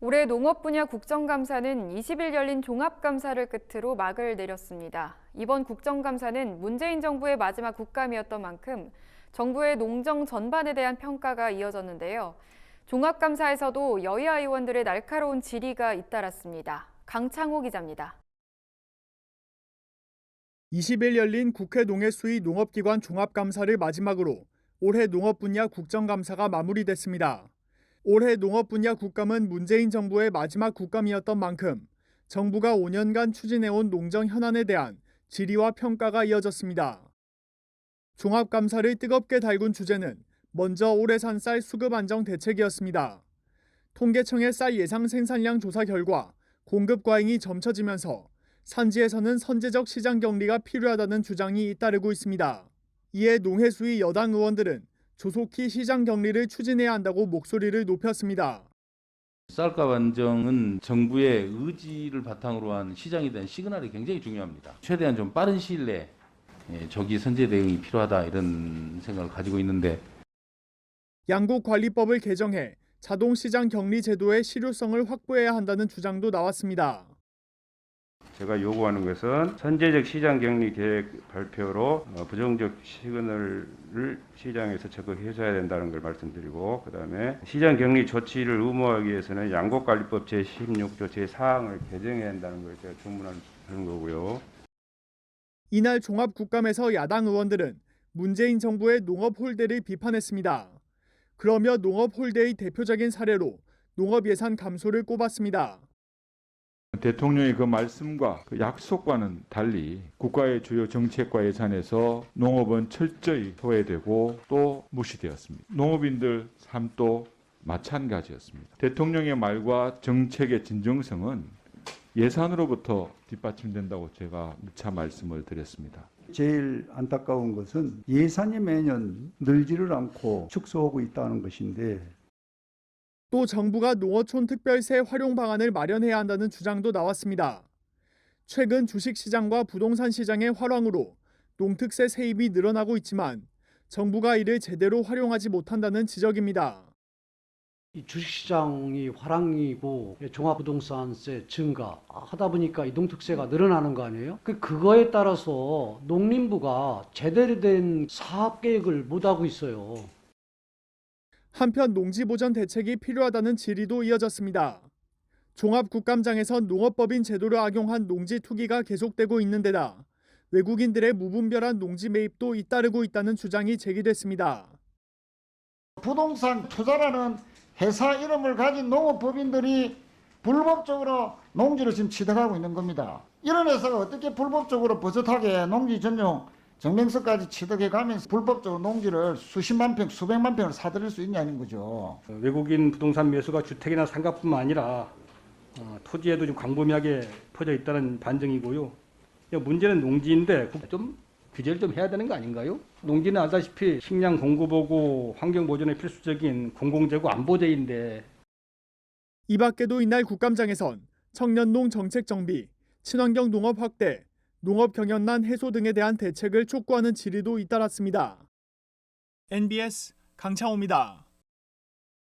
올해 농업 분야 국정감사는 20일 열린 종합감사를 끝으로 막을 내렸습니다. 이번 국정감사는 문재인 정부의 마지막 국감이었던 만큼 정부의 농정 전반에 대한 평가가 이어졌는데요. 종합감사에서도 여야 의원들의 날카로운 질의가 잇따랐습니다. 강창호 기자입니다. 20일 열린 국회 농해수위 농업기관 종합감사를 마지막으로 올해 농업 분야 국정감사가 마무리됐습니다. 올해 농업 분야 국감은 문재인 정부의 마지막 국감이었던 만큼 정부가 5년간 추진해온 농정 현안에 대한 질의와 평가가 이어졌습니다. 종합감사를 뜨겁게 달군 주제는 먼저 올해 산 쌀 수급 안정 대책이었습니다. 통계청의 쌀 예상 생산량 조사 결과 공급 과잉이 점쳐지면서 산지에서는 선제적 시장 격리가 필요하다는 주장이 잇따르고 있습니다. 이에 농해수위 여당 의원들은 조속히 시장 격리를 추진해야 한다고 목소리를 높였습니다. 쌀값 안정은 정부의 의지를 바탕으로 한 시장에 대한 시그널이 굉장히 중요합니다. 최대한 좀 빠른 시일 내에 예, 조기 선제 대응이 필요하다 이런 생각을 가지고 있는데 양곡관리법을 개정해 자동 시장 격리 제도의 실효성을 확보해야 한다는 주장도 나왔습니다. 제가 요구하는 것은 선제적 시장 격리 계획 발표로 어, 부정적 시그널을 시장에서 적극 해소해야 된다는 걸 말씀드리고 그다음에 시장 격리 조치를 의무화하기 위해서는 양곡관리법 제16조 제4항을 개정해야 한다는 걸 제가 주문하는 거고요. 이날 종합국감에서 야당 의원들은 문재인 정부의 농업 홀대를 비판했습니다. 그러며 농업 홀대의 대표적인 사례로 농업 예산 감소를 꼽았습니다. 대통령의 그 말씀과 그 약속과는 달리 국가의 주요 정책과 예산에서 농업은 철저히 소외되고 또 무시되었습니다. 농업인들 삶도 마찬가지였습니다. 대통령의 말과 정책의 진정성은 예산으로부터 뒷받침된다고 제가 누차 말씀을 드렸습니다. 제일 안타까운 것은 예산이 매년 늘지를 않고 축소하고 있다는 것인데 또 정부가 농어촌 특별세 활용 방안을 마련해야 한다는 주장도 나왔습니다. 최근 주식시장과 부동산 시장의 활황으로 농특세 세입이 늘어나고 있지만 정부가 이를 제대로 활용하지 못한다는 지적입니다. 이 주식시장이 화랑이고 종합부동산세 증가 하다 보니까 이동특세가 늘어나는 거 아니에요? 그 그거에 따라서 농림부가 제대로 된 사업 계획을 못 하고 있어요. 한편 농지보전 대책이 필요하다는 질의도 이어졌습니다. 종합국감장에선 농업법인 제도를 악용한 농지 투기가 계속되고 있는 데다 외국인들의 무분별한 농지 매입도 잇따르고 있다는 주장이 제기됐습니다. 부동산 투자라는 회사 이름을 가진 농업법인들이 불법적으로 농지를 지금 취득하고 있는 겁니다. 이런 회사가 어떻게 불법적으로 버젓하게 농지 전용 정명서까지 취득해 가면서 불법적으로 농지를 수십만 평, 수백만 평을 사들일 수 있냐는 거죠. 외국인 부동산 매수가 주택이나 상가뿐만 아니라 어, 토지에도 좀 광범위하게 퍼져 있다는 반증이고요. 문제는 농지인데 좀 규제를 좀 해야 되는 거 아닌가요? 농지는 알다시피 식량 공급 보고 환경 보존에 필수적인 공공재고 안보제인데 이 밖에도 이날 국감장에선 청년농 정책 정비, 친환경 농업 확대, 농업 경연난 해소 등에 대한 대책을 촉구하는 질의도 잇따랐습니다. NBS 강창호입니다.